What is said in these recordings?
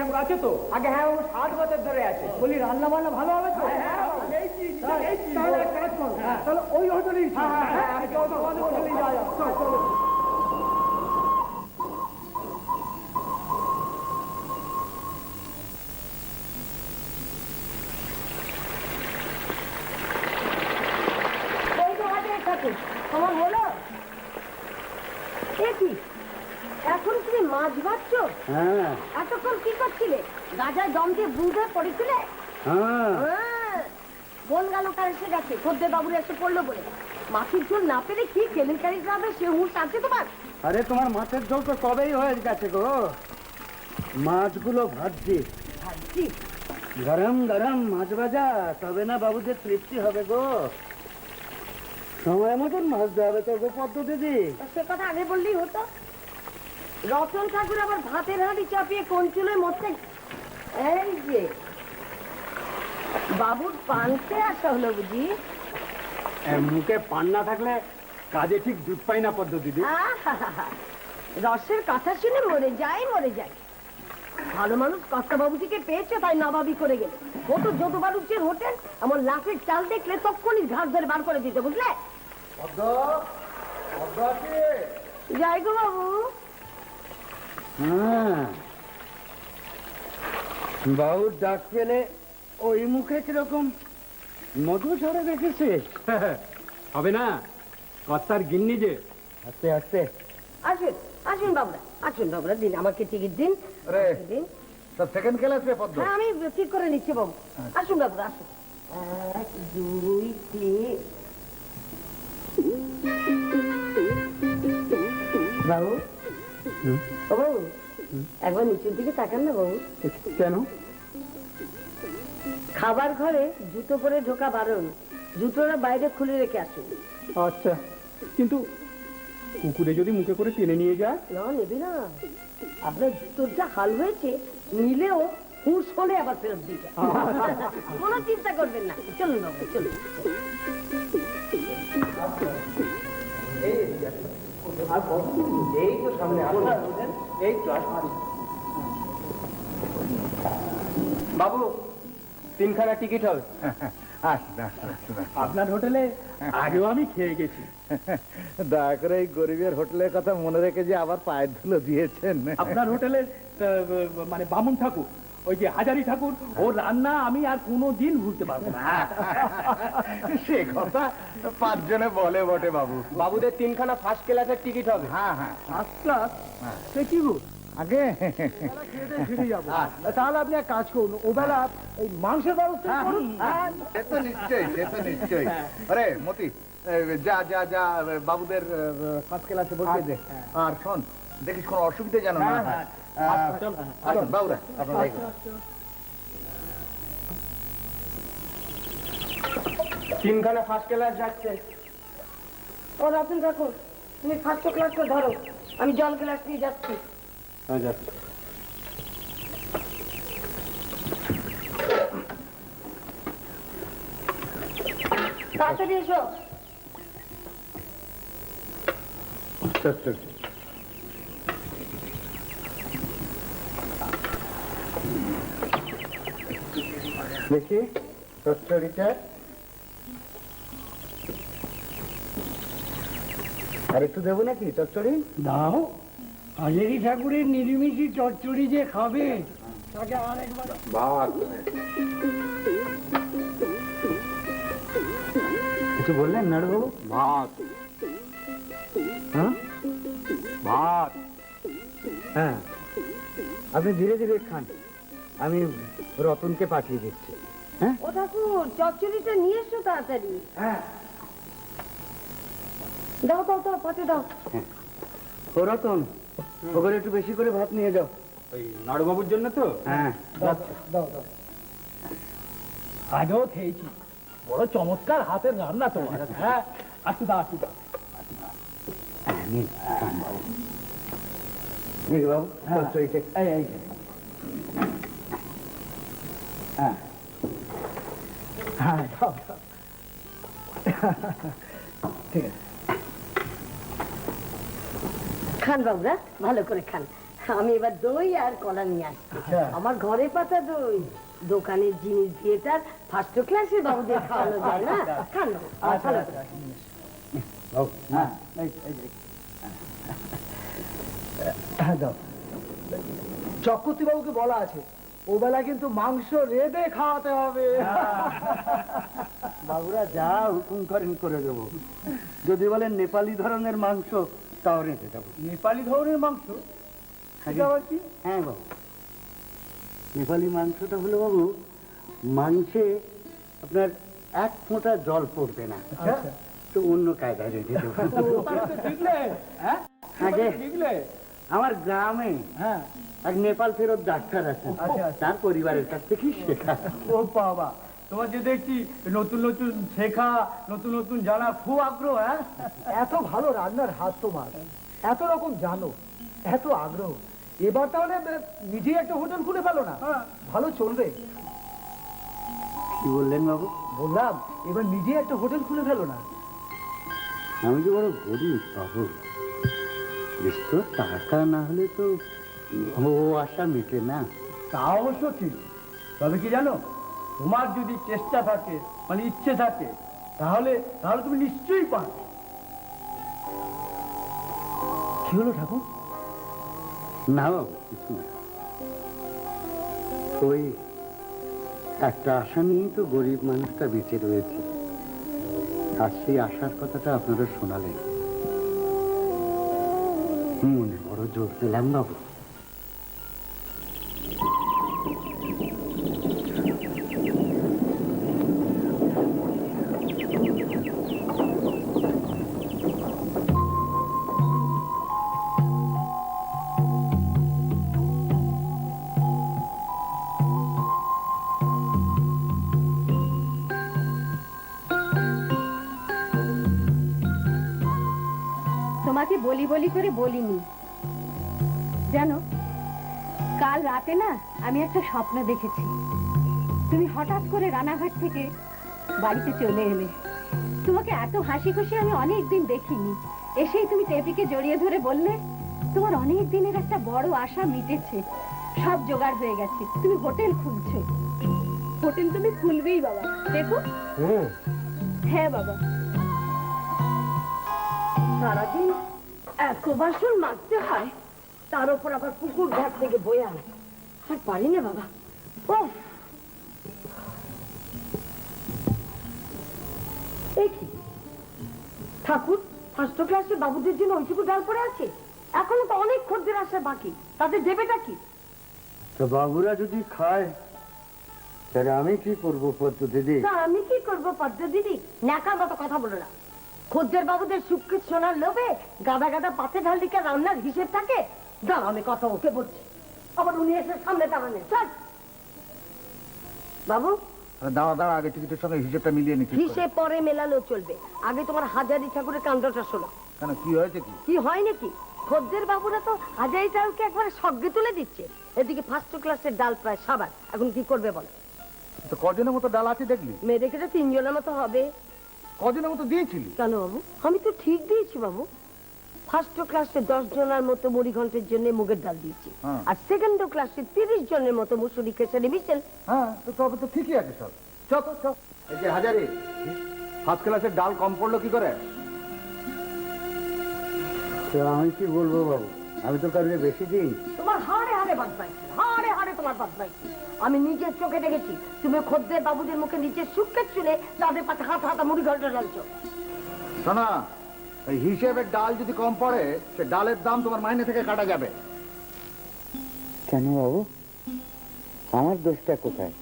ঠাকুর আছে তো? আগে হ্যাঁ ও ষাট বছর ধরে আছে। বলি রান্না বান্না ভালো হবে তো? তাহলে এক কাজ করো। তাহলে ওই হোটেলেই হ্যাঁ হ্যাঁ, হোটেলেই যাওয়া। চলো, চলো। এই তো হাতে থাকে আমার হলো এ কি এখন তুমি মাছ ভাবছ হ্যাঁ এতক্ষণ কি করছিলে বুঝে পড়েছিলে? হ্যাঁ। বল গেল কার এসে গেছে খদ্দের বাবুর এসে পড়ল বলে। মাছের ঝোল না পেরে কি কেলেঙ্কারি হবে সে হুঁশ আছে তোমার? আরে তোমার মাছের ঝোল তো কবেই হয়ে গেছে গো। মাছগুলো ভাজছি। ভাবছি গরম গরম মাছ ভাজা তবে না বাবুদের তৃপ্তি হবে গো। সময় মতন মাছ দেওয়া হবে তো গো পদ্ম দিদি। সে কথা আগে বললেই হতো। রতন ঠাকুর আবার ভাতের হাঁড়ি চাপিয়ে কোন চুলে মরতে এই যে বাবুর পানতে আসা হলো বুঝি। মুখে পান না থাকলে কাজে ঠিক দুধ পাই না আহাহাহা। রসের কথা শুনে মরে যায় মরে যায়। ভালো মানুষ কর্তা বাবুটিকে পেয়েছে তাই নবাবি করে গেল। ও তো যত বাড়ুচ্ছের হোটেল আমার লাখের চাল দেখলে তখনই ঘাস ধরে বার করে দিতে বুঝলে? যাই গো বাবু। হ্যাঁ। বাবুর ডাক পেলে ওই মুখে কীরকম মধু ঝরে দেখেছিস হবে না কর্তার গিন্নি যে। আস্তে আস্তে। আসুন আসুন বাবুরা আসুন বাবুরা দিন আমাকে টিকিট দিন। দিন। সব সেকেন্ড ক্লাস রে পদ্ম। হ্যাঁ আমি ঠিক করে নিচ্ছি বাবু। আসুন বাবুরা আসুন। এক দুই তিন। বাবু ও বাবু একবার নিচের দিকে তাকান না বাবু। কেন? খাবার ঘরে জুতো পরে ঢোকা বারণ। জুতোটা বাইরে খুলে রেখে আসুন। আচ্ছা কিন্তু কুকুরে যদি মুখে করে টেনে নিয়ে যায়? না নেবে না। আপনার জুতোর যা হাল হয়েছে নিলেও হুঁশ হলে আবার ফেরত দিতে কোনো চিন্তা করবেন না। চলুন বাবু চলুন। এই তো সামনে আসুন এই তো আসুন বাবু তিনখানা টিকিট হবে। আসুন। আপনার হোটেলে আগেও আমি খেয়ে গেছি। দয়া করে এই গরিবের হোটেলের কথা মনে রেখে যে আবার পায়ের ধুলো দিয়েছেন। আপনার হোটেলের আহ, মানে বামুন ঠাকুর ওই যে হাজারি ঠাকুর ও রান্না আমি আর কোনো দিন ভুলতে পারব না। সে কথা পাঁচজনে বলে বটে বাবু। বাবুদের তিনখানা ফার্স্ট ক্লাসের টিকিট হবে। হ্যাঁ হ্যাঁ। ফার্স্ট ক্লাস সে কি গো? আগে? ফিরে যাব। তাহলে আপনি এক কাজ করুন ওবেলা এই মাংসের ব্যবস্থা করুন। হ্যাঁ। সে তো নিশ্চয়ই সে তো নিশ্চয়ই। আরে মতি যা যা যা বাবুদের ফার্স্ট ক্লাসে বসিয়ে দে। আর শোন দেখিস কোনো অসুবিধা যেন না হ্যাঁ, হয় হ্যাঁ। তিনখানা ফার্স্ট ক্লাস যাচ্ছে। ও রতন ঠাকুর তুমি ফার্স্ট ক্লাসটা ধরো। আমি জল গ্লাস নিয়ে যাচ্ছি। তাড়াতাড়ি এসো। চল, চল, দেখি চচ্চড়িটা। আর একটু দেবো নাকি চচ্চড়ি? দাও। হাজারি ঠাকুরের নিরিমিষি চচ্চড়ি যে খাবে তাকে আরেকবার ভাত। কিছু বললেন নাড়ুবাবু? ভাত। হ্যাঁ? ভাত। হ্যাঁ। আপনি ধীরে ধীরে খান। আমি রতনকে পাঠিয়ে দিচ্ছি। হ্যাঁ? ও ঠাকুর চচ্চড়িটা নিয়ে এসো তাড়াতাড়ি। হ্যাঁ। দাও দাও দাও পাতে দাও। ও রতন ওখানে একটু বেশি করে ভাত নিয়ে যাও। ওই নাড়ুবাবুর জন্য তো? হ্যাঁ দাও দাও আগেও খেয়েছি। বড় চমৎকার হাতের রান্না তোমার। হ্যাঁ আসু দা আসু দা হ্যাঁ, বাবু। বাবু, তোর চইটে। এই এই হ্যাঁ। হ্যাঁ। ঠিক আছে। খান বাবুরা ভালো করে খান। আমি এবার দই আর কলা নিয়ে আসছি। আচ্ছা। আমার ঘরে পাতা দই। দোকানের জিনিস দিয়ে তার ফার্স্ট ক্লাসে বাবুদের খাওয়ানো যায় না? খান আচ্ছা ভালো আচ্ছা। বাবু, হ্যাঁ। হ্যাঁ চক্রবর্তী বাবুকে বলা আছে। ও বেলা কিন্তু মাংস রেঁধে খাওয়াতে হবে। বাবুরা যা হুকুম করেন করে দেবো। যদি বলেন নেপালি ধরনের মাংস তাও রেখে যাব নেপালি ধরনের মাংস? কি? হ্যাঁ বাবু। নেপালি মাংসটা হলো বাবু মাংসে আপনার এক ফোঁটা জল পড়বে না। আচ্ছা। তো অন্য কায়দায় রেখে দেবো। হ্যাঁ আমার গ্রামে হ্যাঁ। এক নেপাল ফেরত ডাক্তার আছেন। আচ্ছা, আচ্ছা। তার পরিবারের কাছ থেকেই শেখা। ও বাবা তোমার যে দেখছি নতুন নতুন শেখা নতুন নতুন জানা খুব আগ্রহ হ্যাঁ? এত ভালো রান্নার হাত তোমার। এত রকম জানো এত আগ্রহ। এবার তাহলে নিজেই একটা হোটেল খুলে ফেলো না। ভালো চলবে। কি বললেন বাবু? বললাম এবার নিজেই একটা হোটেল খুলে ফেলো না। আমি তো বড় গরিব বাবু। টাকা না হলে তো ও আশা মেটে না। তা অবশ্য ঠিক। তবে কি জানো তোমার যদি চেষ্টা থাকে মানে ইচ্ছে থাকে তাহলে তাহলে তুমি নিশ্চয়ই পারবে। কি হলো ঠাকুর? না কিছু না। ওই একটা আশা নিয়েই তো গরিব মানুষটা বেঁচে রয়েছে। আর সেই আশার কথাটা আপনারা শোনালেন। মনে বড় জোর পেলাম বাবু। বলিনি। জানো কাল রাতে না আমি একটা স্বপ্ন দেখেছি। তুমি হঠাৎ করে রানাঘাট থেকে বাড়িতে চলে এলে। তোমাকে এত হাসি খুশি আমি অনেক দিন দেখিনি। এসেই তুমি টেপিকে জড়িয়ে ধরে বললে তোমার অনেক দিনের একটা বড় আশা মিটেছে। সব জোগাড় হয়ে গেছে। তুমি হোটেল খুলছো। হোটেল তুমি খুলবেই বাবা। দেখো। হ্যাঁ বাবা। সারাদিন এত বাসন মাজতে হয় তার উপর আবার পুকুর ঘাট থেকে বয়ে আনে। আর পারি না বাবা। ও ঠাকুর ফার্স্ট ক্লাসে বাবুদের জন্য ওইটুকু ডাল পড়ে আছে? এখনও তো অনেক খদ্দের আসা বাকি। তাদের দেবেটা কি? তো বাবুরা যদি খায় তাহলে আমি কি করব পদ্ম দিদি? আমি কি করব পদ্ম দিদি? ন্যাকার মতো কথা বলো না। খদ্দের বাবুদের সুখ্রিত সোনার লোভে গাদা গাদা পাতে ঢালিকা রান্নার হিসেব থাকে? দাঁড়া আমি কথা ওকে বলছি। আবার উনি এসে সামনে দাঁড়ানে চল। বাবু? দাঁড়া দাঁড়া আগে টিকিটের সঙ্গে হিসেবটা মিলিয়ে নিচ্ছি হিসেব পরে মেলানো চলবে। আগে তোমার হাজারি ঠাকুরের কাণ্ডটা শোনো। কেন কি হয়েছে কি? কি হয় নাকি? খদ্দের বাবুরা তো হাজারি একবারে সজ্ঞে তুলে দিচ্ছে। এদিকে ফার্স্ট ক্লাসের ডাল প্রায় সাবার এখন কি করবে বলো? তো কজনের মতো ডাল আছে দেখলি? মেয়ে দেখে তো তিনজনের মতো হবে। কজনের মতো দিয়েছিলি? কেন বাবু? আমি তো ঠিক দিয়েছি বাবু। ফার্স্ট ক্লাসে দশ জনের মতো মুড়ি ঘন্টের জন্য মুগের ডাল দিয়েছি। হ্যাঁ। আর সেকেন্ড ক্লাসে তিরিশ জনের মতো মুসুরি খেসারি মিশেল হ্যাঁ তো তবে তো ঠিকই আছে সব। এই যে হাজারি ফার্স্ট ক্লাসের ডাল কম পড়ল কি করে? আমি কি বলব বাবু? আমি তো কারণে বেশি দিই তোমার হাড়ে হাড়ে বদমাইছি তোমার বদমাইছি আমি নিজের চোখে দেখেছি। তুমি খদ্দের বাবুদের মুখে নিচে সুখকে চুলে তাদের পাতে হাত হাতা মুড়ি ঘণ্টা ঢালছো শোনা এই হিসেবের ডাল যদি কম পড়ে সে ডালের দাম তোমার মাইনে থেকে কাটা যাবে। কেন বাবু? আমার দোষটা কোথায়?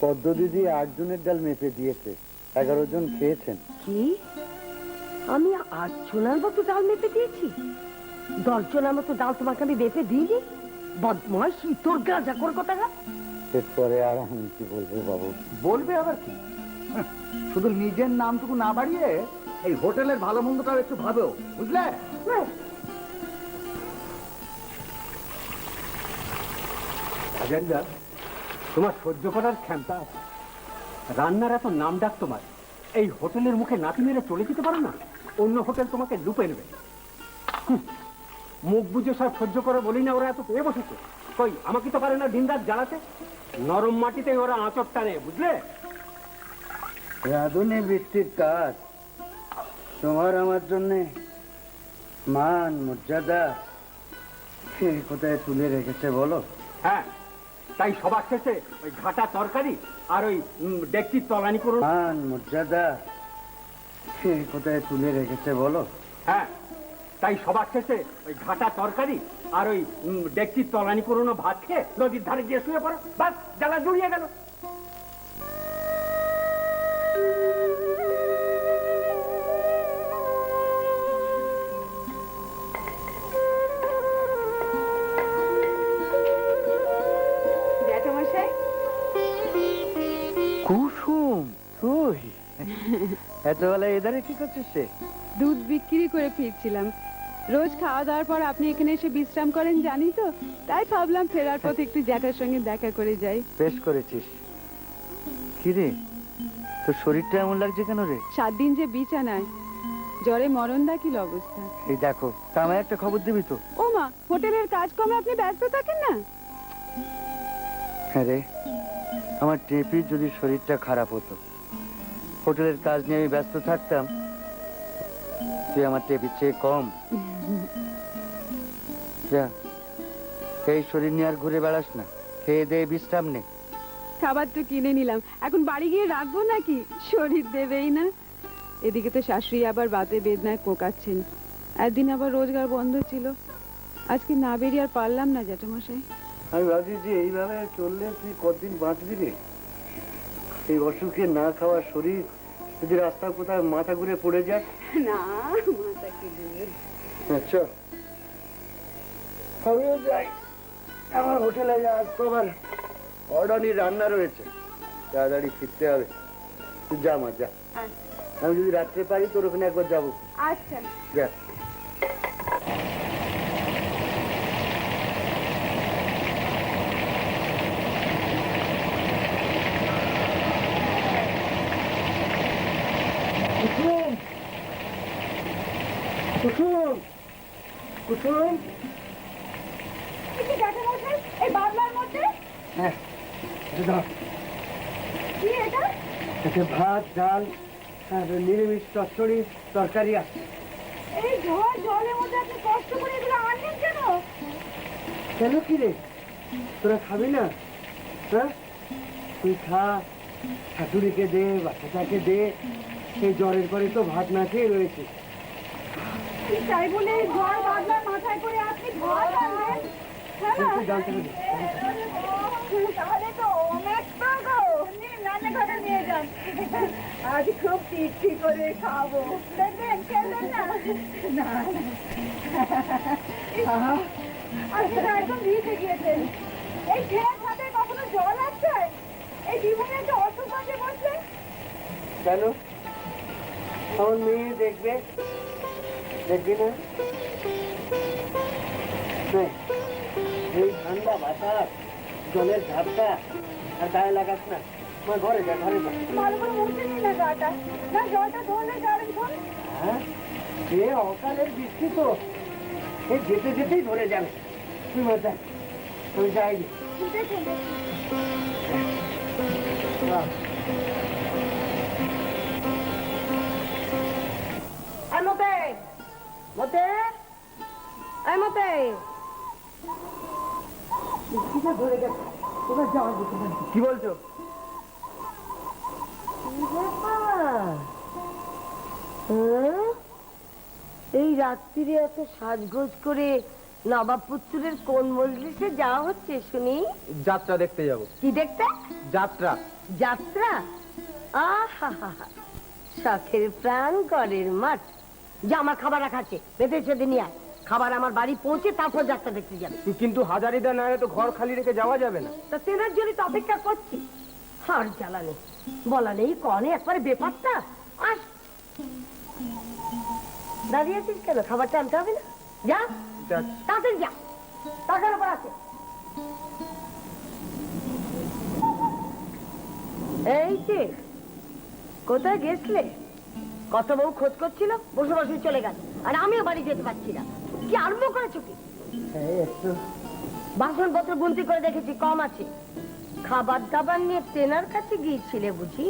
পদ্ম দিদি আটজনের ডাল মেপে দিয়েছে এগারো জন খেয়েছেন। কি? আমি আট জনের মতো ডাল মেপে দিয়েছি? দশ জনের মতো ডাল তোমাকে আমি মেপে দিইনি? বদমাস তোর গাঁজা কর কথা এরপরে আর আমি কি বলব বাবু? বলবে আবার কি? হ্যাঁ, শুধু নিজের নামটুকু না বাড়িয়ে এই হোটেলের ভালো মন্দটাও একটু ভাবেও বুঝলে? আজারিদা তোমার সহ্য করার ক্ষমতা আছে। রান্নার এত নাম ডাক তোমার। এই হোটেলের মুখে নাতি মেরে চলে যেতে পারো না? অন্য হোটেল তোমাকে লুপে নেবে। মুখ বুঝে সব সহ্য করে বলি না ওরা এত পেয়ে বসেছে। কই আমাকে তো পারে না দিন রাত জ্বালাতে? নরম মাটিতে ওরা আঁচড় টানে বুঝলে? রাধুনি বৃত্তির কাজ। তোমার আমার জন্যে মান মর্যাদা কোথায় তুলে রেখেছে বলো? হ্যাঁ তাই সবার শেষে ওই ঘাটা তরকারি আর ওই ডেকচির তলানি করুন। মান মর্যাদা সে কোথায় তুলে রেখেছে বলো? হ্যাঁ তাই সবার শেষে ওই ঘাটা তরকারি আর ওই ডেকচির তলানি করুন ভাত খেয়ে নদীর ধারে গিয়ে শুয়ে পড়ো। বাস জ্বালা জুড়িয়ে গেল। কুসুম তুই। এতবেলা এদারে কি করছিস সে দুধ বিক্রি করে ফিরছিলাম। রোজ খাওয়া দাওয়ার পর আপনি এখানে এসে বিশ্রাম করেন জানি তো? তাই ভাবলাম ফেরার পথে একটু জ্যাঠার সঙ্গে দেখা করে যাই। বেশ করেছিস। কি রে তোর শরীরটা এমন লাগছে কেন রে? সাত দিন যে বিছানায়। জ্বরে মরণ দাখিল অবস্থা? এই দেখো তা আমায় একটা খবর দিবি তো? ও মা হোটেলের কাজ কমে আপনি ব্যস্ত থাকেন না? হ্যাঁ রে আমার টেপির যদি শরীরটা খারাপ হতো। হোটেলের কাজ নিয়ে আমি ব্যস্ত থাকতাম তুই আমার চেয়ে কম যা এই শরীর নিয়ে আর ঘুরে বেড়াস না খেয়ে দিয়ে বিশ্রাম নে খাবার তো কিনে নিলাম। এখন বাড়ি গিয়ে রাখব নাকি? শরীর দেবেই না। এদিকে তো শাশুড়ি আবার বাতে বেদনায় কোকাচ্ছেন। একদিন আবার রোজগার বন্ধ ছিল। আজকে না বেরিয়ে আর পারলাম না জ্যাঠামশাই। আমি ভাবছি যে এইভাবে চললে তুই কতদিন বাঁচবি রে? এই অসুখে না খাওয়া শরীর যদি রাস্তা কোথায় মাথা ঘুরে পড়ে যায়? না মাথা কি আচ্ছা। আমিও যাই। আমার হোটেলে আজ তো আমার অর্ডারই রান্না রয়েছে। তাড়াতাড়ি ফিরতে হবে। তুই যা মা যা। আমি যদি রাত্রে পারি তোর ওখানে একবার যাব। আচ্ছা। যা কুসুম কুসুম কুসুম এই বাংলার মধ্যে হ্যাঁ এটা দাও। কি এটা এতে ভাত ডাল আর নিরামিষ চচ্চড়ি তরকারি আছে। এই ঝড় জলের মধ্যে আপনি কষ্ট করে এগুলো আনলেন কেন? কেন কি রে? তোরা খাবি না? হ্যাঁ? তুই খা শাশুড়িকে দে বাচ্চাটাকে দে সেই জ্বরের পরে তো ভাত না খেয়ে রয়েছে। তাই বলে ঝড় বাদলার মাথায় করে আপনি ভাত আনলেন হ্যাঁ তাহলে তো রান্নাঘরে নিয়ে যান। আজ খুব তৃপ্তি করে খাব। দেখবেন খেলবেন না। না আজকে একদম ভিজে গিয়েছেন। এই খেয়ে খাতে কখনো জল আসছে? এই জীবনে একটা অসুখ আছে বসলে কেন? আমার মেয়ে দেখবে? দেখবি না? এই ঠান্ডা বাতাস জলের ঝাপটা আর গায়ে লাগাস না। ঘরে যা ঘরে যা। ভালো করে মুখে নিন না জলটা না জলটা ধরলে যাবেন হ্যাঁ? সে অকালের বৃষ্টি তো। এই যেতে যেতেই ধরে যাবে। তুই মজা আমি যাই। মতে। কি বলছো কি ব্যাপার? এই রাত্রিরে এত সাজগোজ করে নবাব পুত্রের কোন মজলিসে যাওয়া হচ্ছে শুনি? যাত্রা দেখতে যাব। কি দেখতে? যাত্রা। যাত্রা? আহা শখের প্রাণ করের মাঠ। যা আমার খাবার রাখাচ্ছে বেঁধে সেদিন নিয়ে আয়। খাবার আমার বাড়ি পৌঁছে তারপর যাত্রা দেখতে যাবে। কিন্তু হাজারিদা না তো ঘর খালি রেখে যাওয়া যাবে না। তা তেনার জন্য তো অপেক্ষা করছি। আর জ্বালা নেই বলা নেই কনে একবারে বেপারটা আস। দাঁড়িয়ে আছিস কেন? খাবারটা আনতে হবে না? যা। তাড়াতাড়ি যা। টাকার উপর আছে। এই যে কোথায় গেছলে? কত বউ খোঁজ করছিল বসে বসে চলে গেল। আর আমিও বাড়ি যেতে পারছি না। কি আরম্ভ করেছ কি? বাসনপত্র গুনতি করে দেখেছি কম আছে। খাবার দাবার নিয়ে তেনার কাছে গিয়েছিলে বুঝি?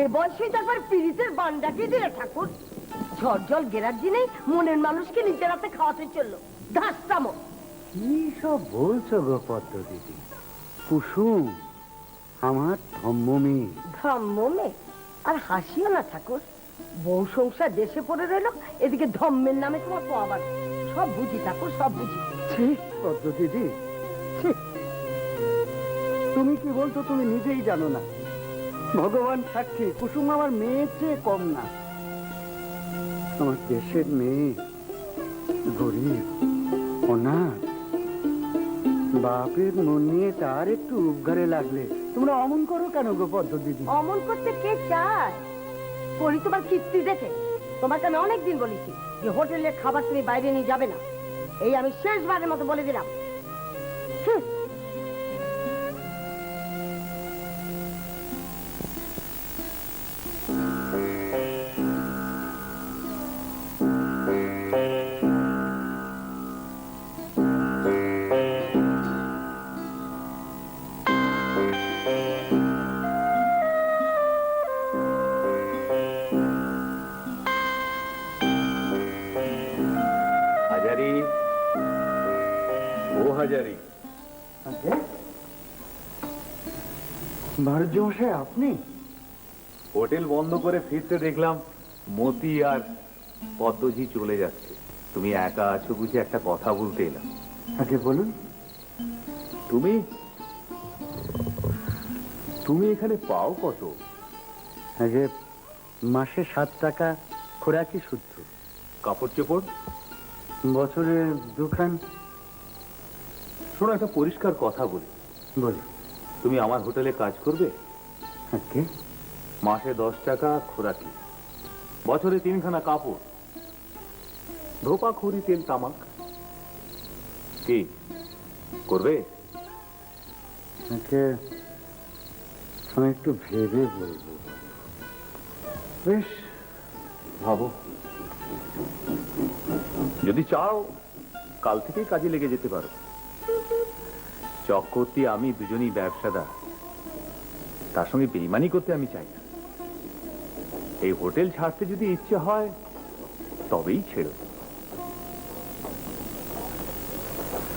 এ বয়সে তারপর পিড়িতের বান্ডাকে দিলে ঠাকুর? ঝড় জল গেরার নেই মনের মানুষকে নিজের হাতে খাওয়াতে চলল। ধাস্তামো কি সব বলছো গো পদ্ম দিদি? কুসুম আমার ধম্ম মেয়ে ধম্মমে? আর হাসিও না ঠাকুর। বউ সংসার দেশে পড়ে রইল এদিকে ধম্মের নামে তোমার পাবার সব বুঝি ঠাকুর সব বুঝি। ঠিক পদ্ম দিদি ঠিক তুমি কি বলছো তুমি নিজেই জানো না? ভগবান সাক্ষী কুসুম আমার মেয়ের চেয়ে কম না। আমার দেশের মেয়ে গরিব অনাথ। বাপের মন নিয়ে তার একটু উপঘারে লাগলে তোমরা অমন করো কেন গো পদ্ম দিদি? অমন করতে কে চায়? পরি তোমার কীর্তি দেখে। তোমাকে আমি অনেকদিন বলেছি যে হোটেলের খাবার তুমি বাইরে নিয়ে যাবে না। এই আমি শেষবারের মতো বলে দিলাম। হুঁ, ভারত মশাই আপনি? হোটেল বন্ধ করে ফিরতে দেখলাম মতি আর পদ্মজি চলে যাচ্ছে। তুমি একা আছো বুঝে একটা কথা বলতে এলাম। আগে বলুন। তুমি? তুমি এখানে পাও কত? আগে মাসে সাত টাকা খোরাকি শুদ্ধ কাপড় চোপড়? বছরে দুখান। শোনো একটা পরিষ্কার কথা বলি। বলুন। তুমি আমার হোটেলে কাজ করবে? মাসে দশ টাকা খোরাকি। বছরে তিনখানা কাপড়। ধোপা খড়ি তেল তামাক। কি? করবে? আমি একটু ভেবে বলব বেশ। ভাবো। যদি চাও কাল থেকেই কাজে লেগে যেতে পারো। চক্রবর্তী আমি দুজনই ব্যবসাদার। তার সঙ্গে বেইমানি করতে আমি চাই না। এই হোটেল ছাড়তে যদি ইচ্ছে হয় তবেই ছেড়ো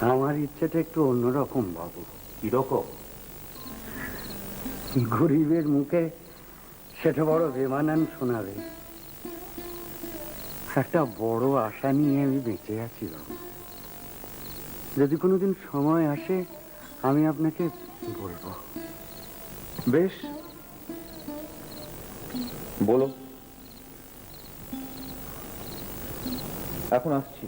আমার ইচ্ছেটা একটু অন্যরকম বাবু। কীরকম? গরিবের মুখে সেটা বড় বেমানান শোনাবে। একটা বড় আশা নিয়ে আমি বেঁচে আছি বাবু। যদি কোনোদিন সময় আসে আমি আপনাকে বলব। বেশ। বলো এখন আসছি।